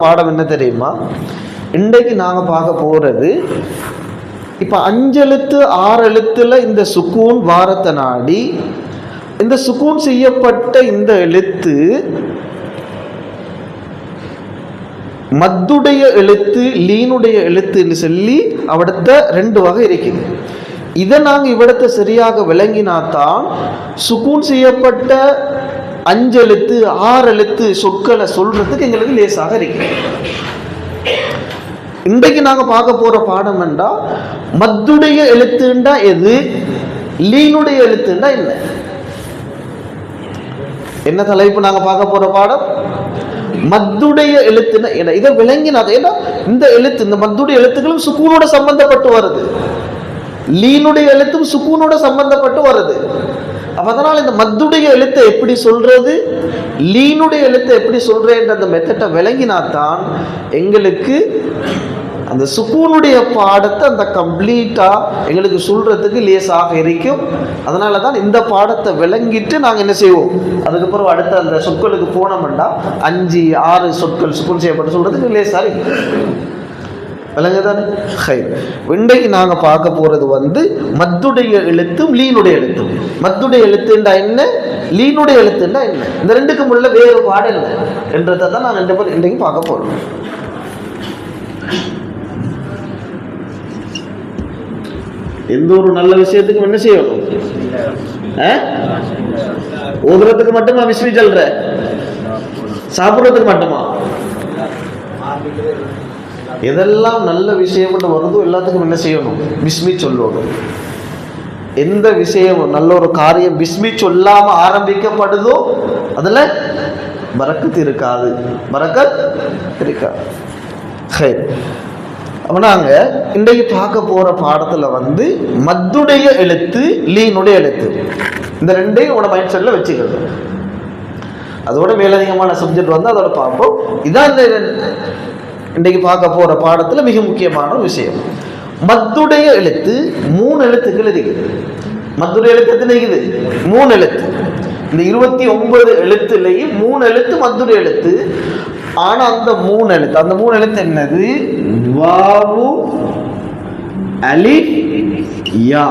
பாடம் என்ன தெரியுமா? இன்றைக்கு நாங்கள் பார்க்க போகிறது இப்போ அஞ்செழுத்து ஆறு எழுத்துல இந்த சுக்கூன் வாரத்தை நாடி இந்த சுக்கூன் செய்யப்பட்ட இந்த எழுத்து மத்துடைய எழுத்து லீனுடைய எழுத்துன்னு சொல்லி அவடத்த ரெண்டு வகை இருக்குது. இதை நாங்கள் இவ்விடத்தை சரியாக விளங்கினாதான் சுக்கூன் செய்யப்பட்ட அஞ்செழுத்து ஆறெழுத்து சொற்களை சொல்றதுக்கு எங்களுக்கு லேசாக இருக்கு. இன்றைக்கு நாங்க பார்க்க போற பாடம் என்றால் மத்துடைய எழுத்துண்டா எது? லீனுடைய எழுத்துண்டா என்ன? என்ன தலைப்பு நாங்க பார்க்க போற பாடம்? மத்துடைய எழுத்துனா என்ன? இதை விளங்கினா ஏன்னா இந்த எழுத்து இந்த மத்துடைய எழுத்துக்களும் சுக்கூனோட சம்பந்தப்பட்டு வருது. லீனுடைய எழுத்தும் சுக்கூனோட சம்பந்தப்பட்டு வருது. அப்போ அதனால் இந்த மத்துடைய எழுத்தை எப்படி சொல்கிறது லீனுடைய எழுத்தை எப்படி சொல்கிறேன்ற அந்த மெத்தட்டை விளங்கினாதான் எங்களுக்கு அந்த சுக்கூனுடைய பாடத்தை அந்த கம்ப்ளீட்டாக எங்களுக்கு சொல்கிறதுக்கு லேசாக இருக்கும். அதனால தான் இந்த பாடத்தை விளங்கிட்டு நாங்கள் என்ன செய்வோம்? அதுக்கப்புறம் அடுத்த அந்த சொற்களுக்கு போனோம்னா அஞ்சு ஆறு சொற்கள் சுக்குன் செய்யப்பட்டு சொல்கிறதுக்கு லேசாக இருக்கும். விளங்குதானே? ஹை இன்றைக்கு நாங்கள் பார்க்க போகிறது வந்து மத்துடைய எழுத்தும் லீனுடைய எழுத்தும். மத்துடைய எழுத்துண்டா என்ன? லீனுடைய எழுத்துண்டா என்ன? இந்த ரெண்டுக்கும் உள்ள வேறு பாடல் என்ன? என்றதை தான் நான் ரெண்டு பேர் இன்றைக்கு பார்க்க போகிறோம் எந்த ஒரு நல்ல விஷயத்துக்கும் என்ன செய்யணும் ஓதுறதுக்கு மட்டுமா விஸ்வி சொல்ற சாப்பிட்றதுக்கு மட்டுமா? எதெல்லாம் நல்ல விஷயம் வருதோ எல்லாத்துக்கும் என்ன செய்யணும்? பிஸ்மி சொல்லணும். எந்த விஷயம் நல்ல ஒரு காரியம் பிஸ்மி சொல்லாம ஆரம்பிக்கப்படுதோ அதுல மறக்கத்து இருக்காது. பரக்கத் இருக்காது. அப்போ அப்ப நாங்க இன்றைக்கு பார்க்க போகிற பாடத்தில் வந்து மத்துடைய எழுத்து லீனுடைய எழுத்து. இந்த ரெண்டையும் உங்களோட மைண்ட் செட்டில் வச்சுக்கிறது அதோட மேலதிகமான சப்ஜெக்ட் வந்து அதோட பார்ப்போம். இதான் இந்த இன்றைக்கு பார்க்க போற பாடத்துல மிக முக்கியமான ஒரு விஷயம். மத்துடைய எழுத்து மூணு எழுத்துக்கள் இருக்குது மத்துடைய எழுத்து எத்தனை இருக்குது? மூணு எழுத்து. இந்த இருபத்தி ஒன்பது எழுத்துலையும் மூணு எழுத்து மத்துடைய எழுத்து. ஆனா அந்த மூணு எழுத்து அந்த மூணு எழுத்து என்னது? வாவு அலி யா.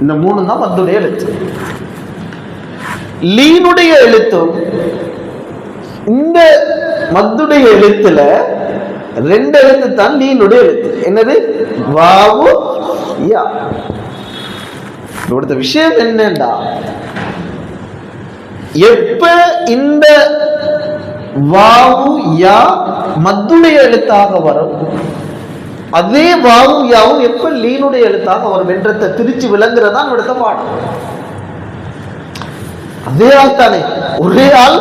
இந்த மூணு தான் மத்துடைய எழுத்து. லீனுடைய எழுத்தும் இந்த மத்துடைய எழுத்துல ரெண்டு எழுத்து தான் லீனுடைய எழுத்து. என்னது? வாவு யா. இவருடைய விஷயம் என்னண்டா? எப்ப இந்த வாவு யா மத்துடைய எழுத்தாக வரும்? அதே வாவும் யாவும் எப்ப லீனுடைய எழுத்தாக வரும் என்றத்தை திருச்சி விளங்குறதா இவருடைய பாடம். அதே ஆள் தானே ஒரே ஆள்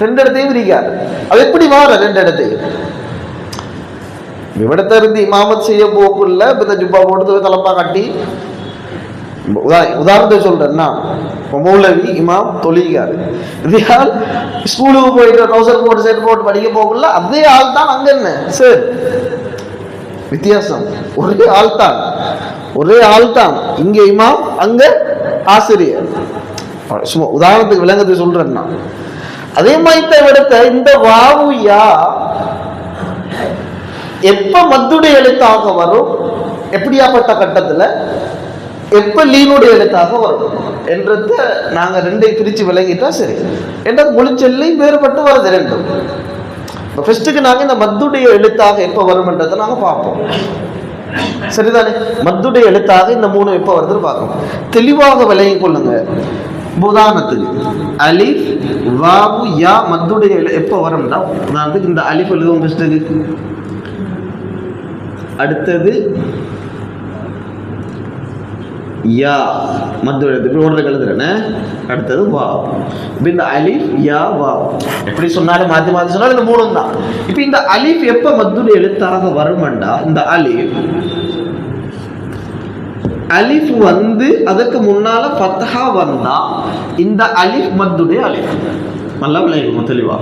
ரெண்டு இடத்தையும் விரிக்கார் அது எப்படி மாற ரெண்டு இடத்தையும் இவிடத்த இருந்து இமாமத் செய்ய போக்குள்ள இப்ப இந்த ஜுப்பா போட்டு தலப்பா கட்டி. உதா- உதாரணத்தை சொல்றேன்னா மௌலவி இமாம் தொழிகாரு இதே ஸ்கூலுக்கு போயிட்டு ட்ரௌசர் போட்டு செட் போட்டு படிக்க போகல அதே ஆள் தான் அங்க என்ன? சார். வித்தியாசம். ஒரே ஆள் தான். ஒரே ஆள் தான். இங்க இமாம் அங்க ஆசிரியர். சும்மா உதாரணத்துக்கு விளங்கத்தை சொல்றேன் நான். அதே மாதிரி விடத்த இந்த வாவு யா எப்ப மத்துடைய எழுத்தாக வரும்? எப்படியாப்பட்ட கட்டத்துல? எப்ப லீனுடைய எழுத்தாக வரும்? என்றத நாங்க ரெண்டையும் பிரிச்சு விளங்கிட்டா சரி. என்ற மொழிச்சொல்லையும் வேறுபட்டு வருது ரெண்டும். இப்போ ஃபர்ஸ்ட்டுக்கு நாங்க இந்த மத்துடைய எழுத்தாக எப்ப வரும்ன்றதை நாங்க பார்ப்போம். சரிதானே? மத்துடைய எழுத்தாக இந்த மூணு எப்ப வருதுன்னு பார்க்கணும். தெளிவாக விளங்கிக் கொள்ளுங்க. உதாரணத்துக்கு அலிஃப் வாவு யா மத்துடைய எழு எப்போ வரும்னா அதாவது இந்த அலிஃப் எழுதுவோம் ஃபர்ஸ்ட்டுக்கு அடுத்தது யா மத்து எழுது இப்படி ஒன்றில் அடுத்தது வா இப்போ இந்த அலிஃப் யா வா எப்படி சொன்னாலும் மாற்றி மாற்றி சொன்னாலும் இந்த மூணும் தான். இப்போ இந்த அலிஃப் எப்போ மத்துடைய எழுத்தாக வருமண்டா? இந்த அலிஃப். அலிஃப் வந்து அதுக்கு முன்னால பத்தஹா வந்தா இந்த அலிஃப் மத்துடைய அலிஃப். நல்லா விளையாடுவோம் தெளிவா.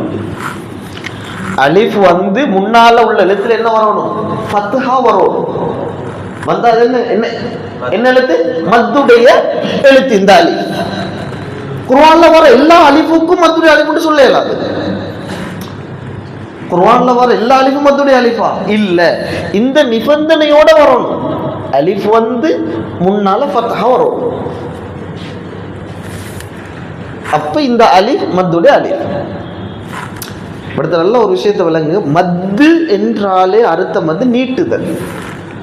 அலிஃப் வந்து முன்னால உள்ள எழுத்துல என்ன வரணும்? ஃபத்ஹா வரணும். வந்தா என்ன என்ன என்ன எழுத்து? மத்துடைய எழுத்து இந்த அலி. குர்ஆன்ல வர எல்லா அலிஃபுக்கும் மத்துடைய அலிஃப்னு சொல்ல இயலாது. குர்ஆன்ல வர எல்லா அலிஃபும் மத்துடைய அலிஃபா? இல்ல. இந்த நிபந்தனையோட வரணும். அலிஃப் வந்து முன்னால ஃபத்ஹா வரும் அப்ப இந்த அலிஃப் மத்துடைய அலிஃப். அடுத்த நல்ல ஒரு விஷயத்தை விளங்கு மத்து என்றாலே அர்த்தம் வந்து நீட்டுதல்.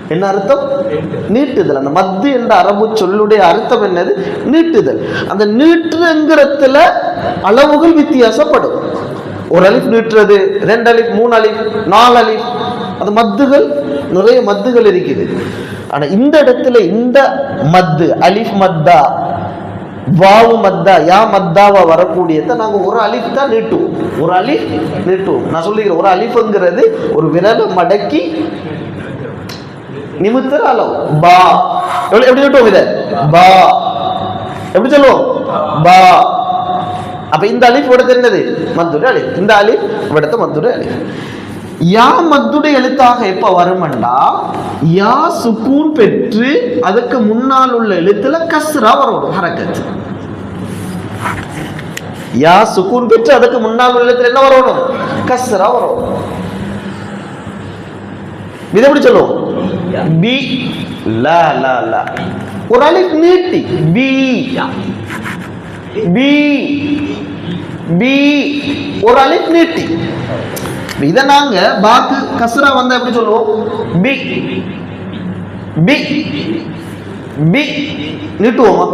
என்ன அர்த்தம்? நீட்டுதல். அந்த மத்து என்ற அரபு சொல்லுடைய அர்த்தம் என்னது? நீட்டுதல். அந்த நீட்டுங்கிறதுல அளவுகள் வித்தியாசப்படும். ஒரு அலிஃப் நீட்டுறது ரெண்டு அலிஃப் மூணு அலிஃப் நாலு அலிஃப். அந்த மத்துகள் நிறைய மத்துகள் இருக்குது. ஆனா இந்த இடத்துல இந்த மத்து அலிஃப் மத்தா வாவு மத்தா யா மத்தாவா வரக்கூடியதை நாங்கள் ஒரு அலிஃப் தான் நீட்டுவோம். ஒரு அலிஃப் நீட்டுவோம். நான் சொல்லிக்கிறேன் ஒரு அலிஃப்ங்கிறது ஒரு விரலை மடக்கி நிமித்தர அளவு. பா. எப்படி எப்படி நீட்டுவோம் இதை? பா. எப்படி சொல்லுவோம்? பா. அப்ப இந்த அலிஃப் விடத்து என்னது? மத்துடைய அலிஃப். இந்த அலிஃப் விடத்த மத்துடைய அலிஃப். யா மத்துடைய எழுத்தாக எப்ப வருமண்டா? யா சுக்கூன் பெற்று அதுக்கு முன்னால் உள்ள எழுத்துல கஸ்ரா வரணும் ஹரக்கத்து. யா சுக்கூன் பெற்று அதுக்கு முன்னால் உள்ள என்ன வரணும்? கஸ்ரா வரும் இது எப்படி சொல்லுவோம்? பி லா லா லா. ஒரு அலிஃப் நீட்டி. பி. பி. பி. ஒரு அலிஃப் நீட்டி. இதை நாங்க பாக்கு கஸ்ரா வந்தா எப்படி சொல்லுவோம்? பி. பி. பி நீட்டுவோமா?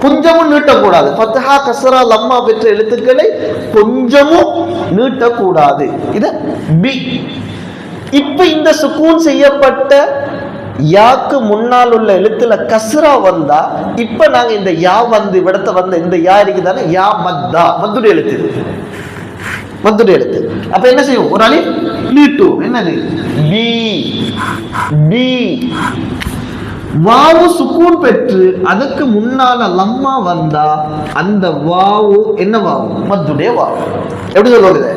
கொஞ்சமும் நீட்டக்கூடாது. பத்தஹா கசரா லம்மா பெற்ற எழுத்துக்களை கொஞ்சமும் நீட்டக்கூடாது. இத பி இப்ப இந்த சுக்கூன் செய்யப்பட்ட யாக்கு முன்னால் உள்ள எழுத்துல கசரா வந்தா இப்ப நாங்க இந்த யா வந்து விடத்த வந்த இந்த யா இருக்குதானே? யா மத்தா. மத்துடைய எழுத்து. மத்துடைய எழுத்து. அப்ப என்ன செய்வோம்? ஒரு அலி நீட்டும் என்னது? பி பி வாவு சுக்கூன் பெற்று அதுக்கு முன்னால லம்மா வந்தா அந்த வாவு என்ன வாவு? மத்துடைய வாவு. எப்படி சொல்லுவாங்க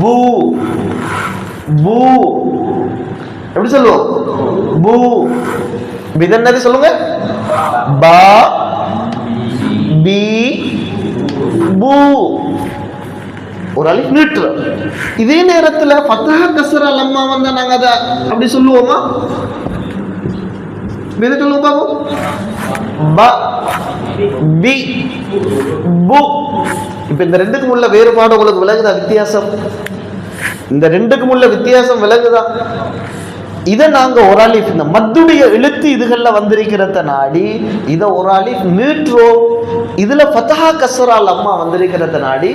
பூ. பூ. எப்படி சொல்லுவோம்? பூ. இது என்னது சொல்லுங்க? பா. பி. பூ. ஒரு அலிஃப் நீட்டுற. இதே நேரத்துல ஃபத்தஹ கசரா லம்மா வந்தா நாங்க அதை அப்படி சொல்லுவோமா? বেদে சொல்லுவோம் পাবো ப பி பு இப்போ இந்த ரெண்டுக்கும் உள்ள வேறுபாடு உங்களுக்கு விலகுதா வித்தியாசம். இந்த ரெண்டுக்கும் உள்ள வித்தியாசம் விலகுதா இதை நாங்கள் ஒரு அலிஃப் இந்த மத்துடைய எழுத்து இதுகளில் வந்திருக்கிறத நாடி இதை ஒரு அலிஃப் நீட்டுறோம் இதில் ஃபத்தஹா கசரால் அம்மா வந்திருக்கிறத நாடி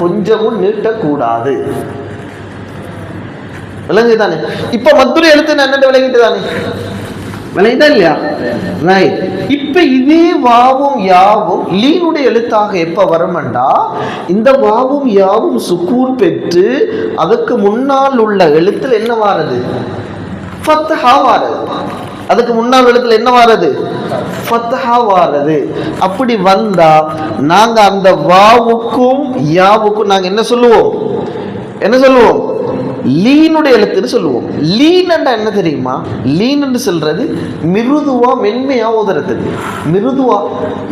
கொஞ்சமும் நீட்டக்கூடாது. விளங்குதானே? இப்போ மத்துடைய எழுத்து என்னென்ன விளங்கிட்டு தானே? விளையுதா இல்லையா? ரைட் இப்போ இதே வாவும் யாவும் லீனுடைய எழுத்தாக எப்போ வருமண்டா? இந்த வாவும் யாவும் சுக்கூன் பெற்று அதுக்கு முன்னால் உள்ள எழுத்தில் என்ன வாரது? ஃபத்ஹா வாரது. அதுக்கு முன்னால் எழுத்துல என்ன வாரது? ஃபத்ஹா வாரது. அப்படி வந்தா நாங்கள் அந்த வாவுக்கும் யாவுக்கும் நாங்கள் என்ன சொல்லுவோம்? என்ன சொல்லுவோம்? லீனுடைய எழுத்துன்னு சொல்லுவோம். லீன் என்ன தெரியுமா? லீன்னு சொல்றது மிருதுவா மென்மையா ஓதுறதுக்கு. மிருதுவா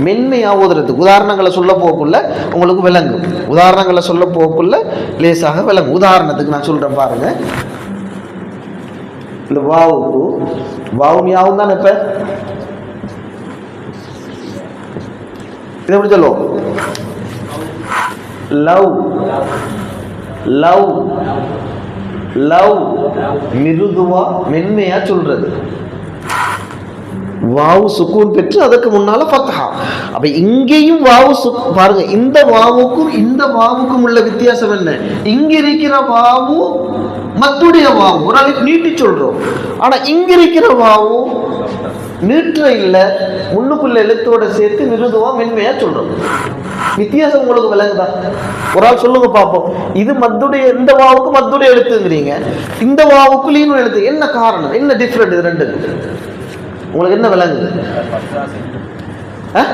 மென்மையா ஓதுறதுக்கு. உதாரணங்களை சொல்ல போக்குள்ள உங்களுக்கு விளங்கும் உதாரணங்களை சொல்ல போக்குள்ள லேசாக விளங்கும் உதாரணத்துக்கு நான் சொல்றேன் பாருங்க. இந்த வாவுக்கு வாவும் யாவும் தானே இப்ப? இது எப்படி சொல்லுவோம்? லவ். லவ். லவ் மிருதுவா மென்மையா சொல்றது. வாவு சுக்கூன் பெற்று அதுக்கு முன்னால ஃபத்ஹா அப்ப இங்கேயும் வாவு சுக் பாருங்க இந்த வாவுக்கும் இந்த வாவுக்கும் உள்ள வித்தியாசம் என்ன? இங்க இருக்கிற வாவு மத்துடைய வாவு. ஒரு நீட்டி சொல்றோம். ஆனா இங்க இருக்கிற வாவு நீட்டுற இல்லை முன்னுக்குள்ள எழுத்தோட சேர்த்து மிருதுவா மென்மையா சொல்றோம். வித்தியாசம் உங்களுக்கு விளங்குதா? ஒரு ஆள் சொல்லுங்க பார்ப்போம். இது மத்துடைய இந்த வாவுக்கு மத்துடைய எழுத்துங்கிறீங்க. இந்த வாவுக்கு லீனு எழுத்து. என்ன காரணம்? என்ன டிஃப்ரெண்ட் இது ரெண்டு? உங்களுக்கு என்ன விளங்குது? ஆ?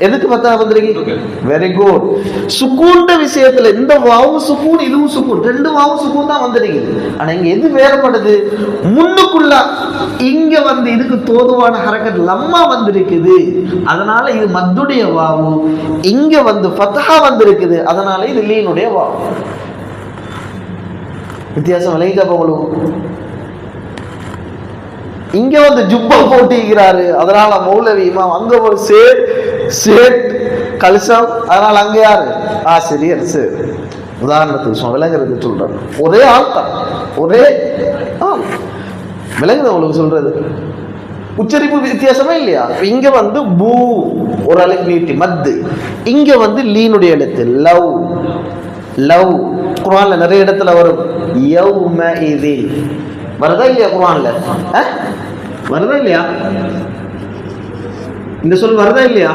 எதுக்கு பத்தா வந்திருக்கீங்க வெரி குட் சுக்கூண்ட விஷயத்துல இந்த வாவும் சுக்கூன் இதுவும் சுக்கூன் ரெண்டு வாவும் சுக்கூன் தான் வந்திருக்குது ஆனா இங்க எது வேறுபடுது முன்னுக்குள்ள இங்க வந்து இதுக்கு தோதுவான ஹரக்கத் லம்மா வந்திருக்குது. அதனால இது மத்துடைய வாவு. இங்க வந்து ஃபத்ஹா வந்திருக்குது. அதனால இது லீனுடைய வாவு. வித்தியாசம் அப்ப உங்களுக்கு? இங்க வந்து ஜுப்பா போட்டிக்கிறாரு அதனால மௌலவி இமாம் அங்க ஒரு சேட் சேட் கலிசம் அதனால் அங்கே யார்? ஆசிரியர் சேர். உதாரணத்துக்கு சொல்ல விளங்குறதுக்கு சொல்கிறார் ஒரே ஆள் தான். ஒரே ஆள். விளங்குது உங்களுக்கு சொல்கிறது உச்சரிப்பு வித்தியாசமே இல்லையா? இங்க வந்து பூ ஒரு அலைக்கு நீட்டி மத்து. இங்க வந்து லீனுடைய எழுத்து லவ். லவ். குரான்ல நிறைய இடத்துல வரும். யௌம இதில். வருதா இல்லையா குரான்ல வருதா இல்லையா? இந்த சொல் வருதா இல்லையா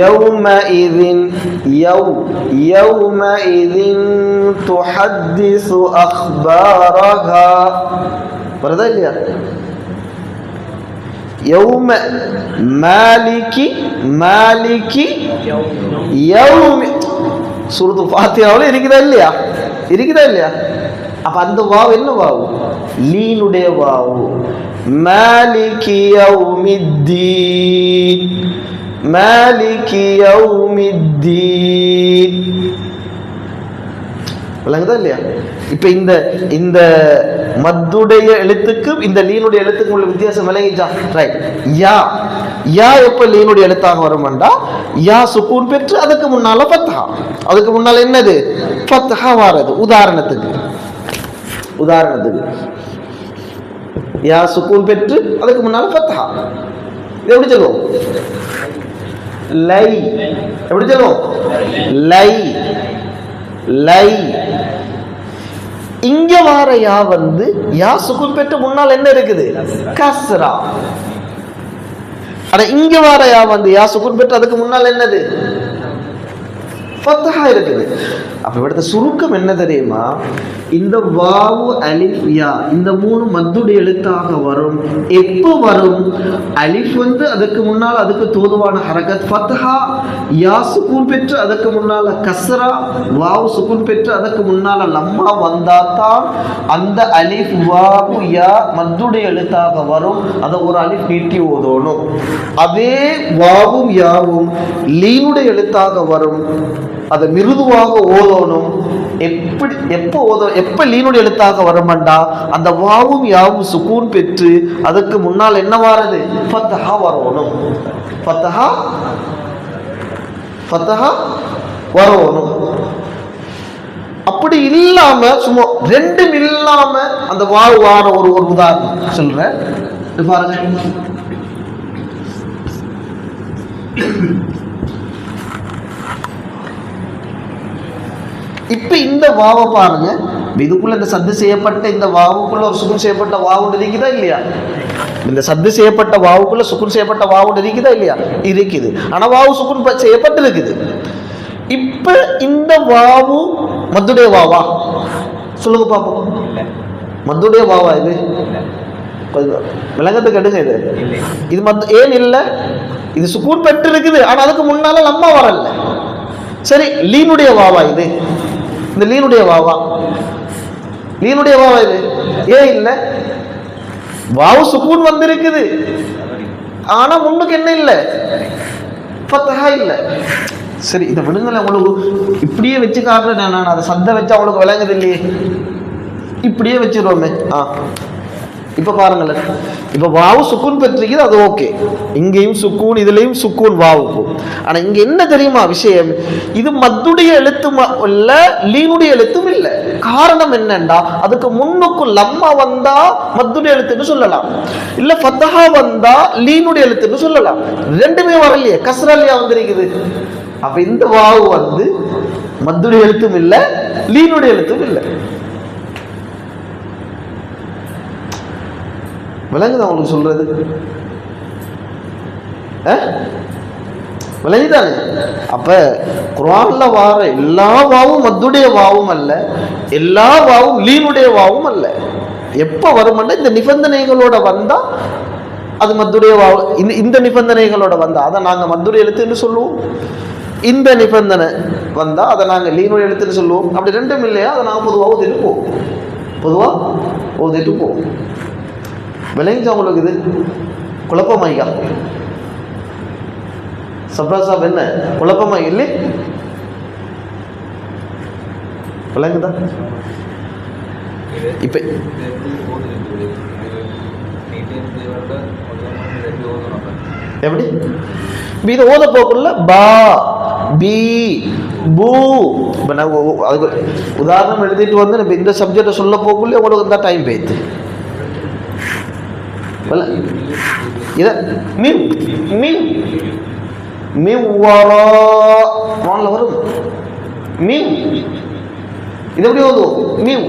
يومئذ يوم يومئذ تحدث أخبارها வருதா இல்லையா யௌம மாலிகி மாலிகி யௌமி சூரத்து ஃபாத்தியாவில் இருக்குதா இல்லையா இருக்குதா இல்லையா அப்ப அந்த வாவு என்ன வாவு லீனுடைய வாவு. மாலிகி யௌமித்தீன். மாலிகி யௌமித்தீன். விளங்குதா இல்லையா? இப்போ இந்த இந்த மத்துடைய எழுத்துக்கும் இந்த லீனுடைய எழுத்துக்கும் உள்ள வித்தியாசம் விளங்கிச்சா? Right yeah. யா எப்ப லீனுடைய எழுத்தாக வரும்டா யா சுக்கூன் பெற்று அதுக்கு முன்னால பத்தா அதுக்கு முன்னால என்னது? பத்தா வாரது. உதாரணத்துக்கு. உதாரணத்துக்கு. யா சுக்கூன் பெற்று அதுக்கு முன்னால ஃபத்ஹா இது எப்படி சொல்லுவோம்? லை. எப்படி சொல்லுவோம்? லை. லை. இங்க வார யா வந்து யா சுக்குன் பெற்று முன்னால் என்ன இருக்குது? கஸ்ரா. ஆனா இங்க வார யா வந்து யா சுக்குன் பெற்று அதுக்கு முன்னால் என்னது? ஃபத்ஹா இருக்குது. அப்போ ഇവിടുത്തെ சுருக்கம் என்ன தெரியுமா? இந்த வாவு அலிஃப் யா இந்த மூணு மத்துடைய எழுத்தாக வரும். எப்போ வரும்? அலிஃப் வந்து அதுக்கு முன்னால் அதுக்கு தோதுவான ஹரகத். ஃபத்ஹா யா சுகூன் பெற்று அதுக்கு முன்னால் கஸ்ரா வாவு சுகூன் பெற்று அதுக்கு முன்னால் லம்மா வந்தாதான் அந்த அலிஃப் வாவு யா மத்துடைய எழுத்தாக வரும். அதை ஒரு அலிஃப் நீட்டி ஓதணும். அதே வாவும் யாவும் லீனுடைய எழுத்தாக வரும். அதை மிருதுவாக ஓதணும். எப்படி எப்போ ஓத எப்போ லீனுடைய எழுத்தாக வரமாண்டா? அந்த வாவும் யாவும் சுக்கூன் பெற்று அதுக்கு முன்னால் என்ன வாரது? ஃபத்தஹா வரணும். ஃபத்தஹா? ஃபத்தஹா வரணும். அப்படி இல்லாம சும்மா ரெண்டும் இல்லாம அந்த வாவு வார ஒரு ஒரு உதாரணம். சொல்றேன் பாருங்க. இப்போ இந்த வாவை பாருங்க. இதுக்குள்ள இந்த சத்து செய்யப்பட்ட இந்த வாவுக்குள்ள ஒரு சுகுன் செய்யப்பட்ட வாவு இருக்குதா இல்லையா? இந்த சத்து செய்யப்பட்ட வாவுக்குள்ள சுகுன் செய்யப்பட்ட வாவு இருக்குதா இல்லையா? இருக்குது. ஆனா வாவு சுகுன் செய்யப்பட்டு செய்யப்பட்டிருக்குது. இப்ப இந்த வாவு மதுடைய வாவா? சொல்லுங்க பாப்போம். மதுடைய வாவா இது? கொஞ்சம் விளங்கத்துக்கு எடுங்க இது. இது மத் ஏன் இல்லை? இது சுக்கூன் பெற்று இருக்குது ஆனா அதுக்கு முன்னால நம்ம வரல. சரி லீனுடைய வாவா இது. இந்த லீனுடைய வாவா. லீனுடைய வாவா இது. ஏன் இல்லை. வாவு சுக்கூன் வந்திருக்குது. ஆனா முன்னுக்கு என்ன இல்லை? ஃபத்தஹா இல்லை. சரி இதை விடுங்களேன் உங்களுக்கு. இப்படியே வச்சு காட்டுறேன் நான். அதை சத்த வச்சு அவங்களுக்கு விளங்குது இல்லையே. இப்படியே வச்சிருவோமே. ஆ. இப்போ பாருங்களேன். இப்போ வாவு சுக்கூன் பெற்றிருக்குது அது ஓகே இங்கேயும் சுக்கூன் இதுலேயும் சுக்கூன் வாவுக்கும் ஆனால் இங்கே என்ன தெரியுமா விஷயம்? இது மத்துடைய எழுத்து இல்லை இல்ல லீனுடைய எழுத்தும் இல்லை. காரணம் என்னண்டா? அதுக்கு முன்னுக்கும் லம்மா வந்தா மத்துடைய எழுத்துன்னு சொல்லலாம். இல்ல ஃபத்தஹா வந்தா லீனுடைய எழுத்துன்னு சொல்லலாம். ரெண்டுமே வரலையே கஸ்ரலியா வந்திருக்குது. அப்ப இந்த வாவு வந்து மத்துடைய எழுத்தும் இல்லை லீனுடைய எழுத்தும் இல்லை. விளங்குதா உங்களுக்கு சொல்கிறது விளங்குதானே அப்போ குரானில் வார எல்லா வாவும் மத்துடைய வாவும் அல்ல எல்லா வாவும் லீனுடைய வாவும் அல்ல. எப்போ வரும்னா இந்த நிபந்தனைகளோட வந்தால் அது மத்துடைய வாவு இந்த இந்த நிபந்தனைகளோட வந்தால் அதை நாங்கள் மத்துடைய எழுத்துன்னு சொல்லுவோம். இந்த நிபந்தனை வந்தால் அதை நாங்கள் லீனுடைய எழுத்துன்னு சொல்லுவோம். அப்படி ரெண்டும் இல்லையா? அதை நாங்கள் பொதுவாக ஓதிட்டு போவோம். பொதுவா ஓதிட்டு போவோம். விளைஞ்சா உங்களுக்கு இது குழப்பமாய்யா சப்ரா சாப் என்ன? குழப்பமா இல்லை? விளங்குதா? இப்போ எப்படி? இப்ப இதை ஓத போக்குள்ள பா பி பூ. இப்போ நான் அதுக்கு உதாரணம் எழுதிட்டு வந்து இப்போ இந்த சப்ஜெக்டை சொல்ல போக்குள்ளே உங்களுக்கு தான் டைம் போயிடுது. இதை மீன் மீன் மீன் வாரா வானில் வரும் மீன் இது எப்படி ஓதுவோம் மீன்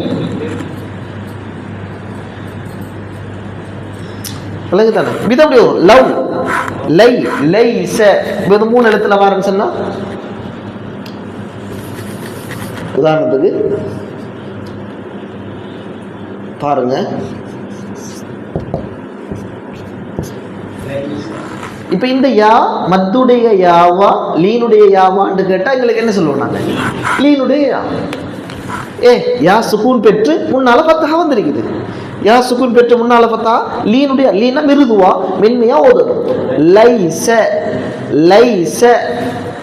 விளங்கு தானே இது எப்படி வரும் லவ் லை லை ச இப்போ மூணு எழுத்துல வரேன்னு உதாரணத்துக்கு பாருங்க இப்போ இந்த யா மத்துடைய யாவா லீனுடைய யாவான்னு கேட்டால் எங்களுக்கு என்ன சொல்லுவோம் நாங்கள் லீனுடைய யா. ஏ யா சுகூன் பெற்று முன்னால பத்தா வந்திருக்குது. யா சுகூன் பெற்று முன்னால பார்த்தா லீனுடைய லீனா மிருதுவா மென்மையா ஓதணும். லை ச லை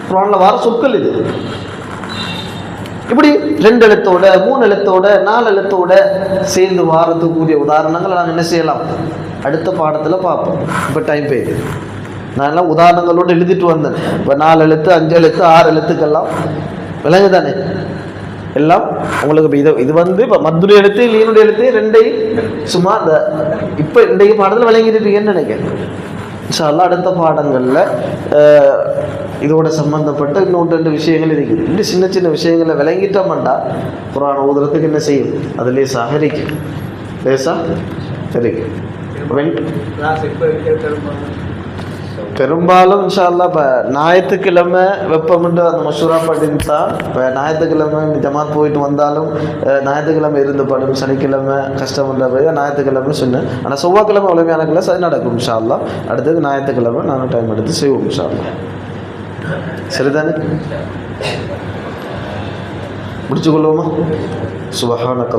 குரான்ல வர சொற்கள் இது. இப்படி ரெண்டு எழுத்தோட மூணு எழுத்தோட நாலு எழுத்தோட சேர்ந்து வாரத்துக்குரிய உதாரணங்களை நாங்கள் என்ன செய்யலாம்? அடுத்த பாடத்தில் பார்ப்போம். இப்போ டைம் போயிடுது. நான் எல்லாம் உதாரணங்களோடு எழுதிட்டு வந்தேன். இப்போ நாலு எழுத்து அஞ்சு எழுத்து ஆறு எழுத்துக்கெல்லாம் விளங்குதானே? எல்லாம் உங்களுக்கு இப்போ இது இது வந்து இப்போ மதுரை எழுத்து லீனுடைய எழுத்து ரெண்டையும் சும்மா இந்த இப்போ இன்றைக்கு பாடத்தில் விளங்கிட்டு இருக்கீங்கன்னு நினைக்கிறேன். இன்ஷால்லா அடுத்த பாடங்களில் இதோட சம்மந்தப்பட்ட இன்னொன்று ரெண்டு விஷயங்கள் இருக்குது. இன்னும் சின்ன சின்ன விஷயங்களை விளங்கிட்டோம்டா குரான் ஓதுறதுக்கு என்ன செய்யும்? அது லேசாக இருக்கு லேசா? இருக்கும் பெரும்பாலும். இன்ஷால்லா இப்போ ஞாயிற்றுக்கிழமை வெப்பமுண்டு அந்த மஷூரா படிந்தா இப்போ ஞாயிற்றுக்கிழமை ஜமாத் போயிட்டு வந்தாலும் ஞாயிற்றுக்கிழமை இருந்து படும் சனிக்கிழமை கஷ்டம்ன்ற போய் ஞாயிற்றுக்கிழமை சொன்னேன் ஆனால் செவ்வாய்க்கிழமை உலமையான கிளாஸ் அது நடக்கும் இன்ஷால்லா அடுத்தது ஞாயிற்றுக்கிழமை நாங்கள் டைம் எடுத்து செய்வோம் இன்ஷால்லா சரிதானே? முடிச்சுக்கொள்வோமா? சுபஹானக்க